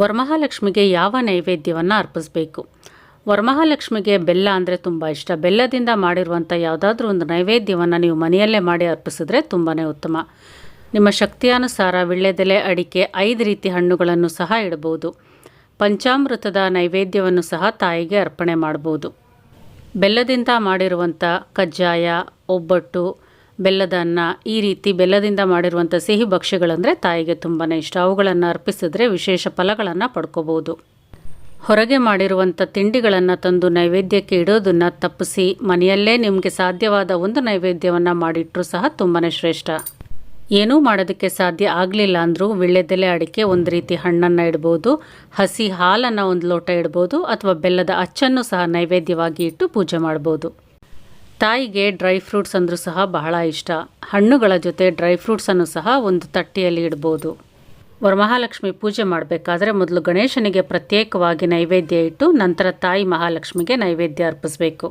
ವರಮಹಾಲಕ್ಷ್ಮಿಗೆ ಯಾವ ನೈವೇದ್ಯವನ್ನು ಅರ್ಪಿಸಬೇಕು? ವರಮಹಾಲಕ್ಷ್ಮಿಗೆ ಬೆಲ್ಲ ಅಂದರೆ ತುಂಬ ಇಷ್ಟ. ಬೆಲ್ಲದಿಂದ ಮಾಡಿರುವಂಥ ಯಾವುದಾದ್ರೂ ಒಂದು ನೈವೇದ್ಯವನ್ನು ನೀವು ಮನೆಯಲ್ಲೇ ಮಾಡಿ ಅರ್ಪಿಸಿದ್ರೆ ತುಂಬಾ ಉತ್ತಮ. ನಿಮ್ಮ ಶಕ್ತಿಯಾನುಸಾರ ವಿಳ್ಳೆದೆಲೆ ಅಡಿಕೆ, ಐದು ರೀತಿ ಹಣ್ಣುಗಳನ್ನು ಸಹ ಇಡಬಹುದು. ಪಂಚಾಮೃತದ ನೈವೇದ್ಯವನ್ನು ಸಹ ತಾಯಿಗೆ ಅರ್ಪಣೆ ಮಾಡ್ಬೋದು ಬೆಲ್ಲದಿಂದ ಮಾಡಿರುವಂಥ ಕಜ್ಜಾಯ, ಒಬ್ಬಟ್ಟು ಬೆಲ್ಲದ ಅನ್ನ ಈ ರೀತಿ ಬೆಲ್ಲದಿಂದ ಮಾಡಿರುವಂಥ ಸಿಹಿ ಭಕ್ಷ್ಯಗಳಂದರೆ ತಾಯಿಗೆ ತುಂಬಾ ಇಷ್ಟ. ಅವುಗಳನ್ನು ಅರ್ಪಿಸಿದ್ರೆ ವಿಶೇಷ ಫಲಗಳನ್ನು ಪಡ್ಕೋಬೋದು ಹೊರಗೆ ಮಾಡಿರುವಂಥ ತಿಂಡಿಗಳನ್ನು ತಂದು ನೈವೇದ್ಯಕ್ಕೆ ಇಡೋದನ್ನು ತಪ್ಪಿಸಿ ಮನೆಯಲ್ಲೇ ನಿಮಗೆ ಸಾಧ್ಯವಾದ ಒಂದು ನೈವೇದ್ಯವನ್ನು ಮಾಡಿಟ್ಟರೂ ಸಹ ತುಂಬಾ ಶ್ರೇಷ್ಠ. ಏನೂ ಮಾಡೋದಕ್ಕೆ ಸಾಧ್ಯ ಆಗಲಿಲ್ಲ ಅಂದರೂ ವಿಳ್ಳೆದೆಲೆ ಅಡಿಕೆ ಒಂದು ರೀತಿ ಹಣ್ಣನ್ನು ಇಡ್ಬೋದು, ಹಸಿ ಹಾಲನ್ನು ಒಂದು ಲೋಟ ಇಡ್ಬೋದು ಅಥವಾ ಬೆಲ್ಲದ ಅಚ್ಚನ್ನು ಸಹ ನೈವೇದ್ಯವಾಗಿ ಇಟ್ಟು ಪೂಜೆ ಮಾಡ್ಬೋದು. ತಾಯಿಗೆ ಡ್ರೈ ಫ್ರೂಟ್ಸ್ ಅಂದರೂ ಸಹ ಬಹಳ ಇಷ್ಟ. ಹಣ್ಣುಗಳ ಜೊತೆ ಡ್ರೈ ಫ್ರೂಟ್ಸನ್ನು ಸಹ ಒಂದು ತಟ್ಟೆಯಲ್ಲಿ ಇಡ್ಬೋದು. ವರಮಹಾಲಕ್ಷ್ಮಿ ಪೂಜೆ ಮಾಡಬೇಕಾದ್ರೆ ಮೊದಲು ಗಣೇಶನಿಗೆ ಪ್ರತ್ಯೇಕವಾಗಿ ನೈವೇದ್ಯ ಇಟ್ಟು ನಂತರ ತಾಯಿ ಮಹಾಲಕ್ಷ್ಮಿಗೆ ನೈವೇದ್ಯ ಅರ್ಪಿಸಬೇಕು.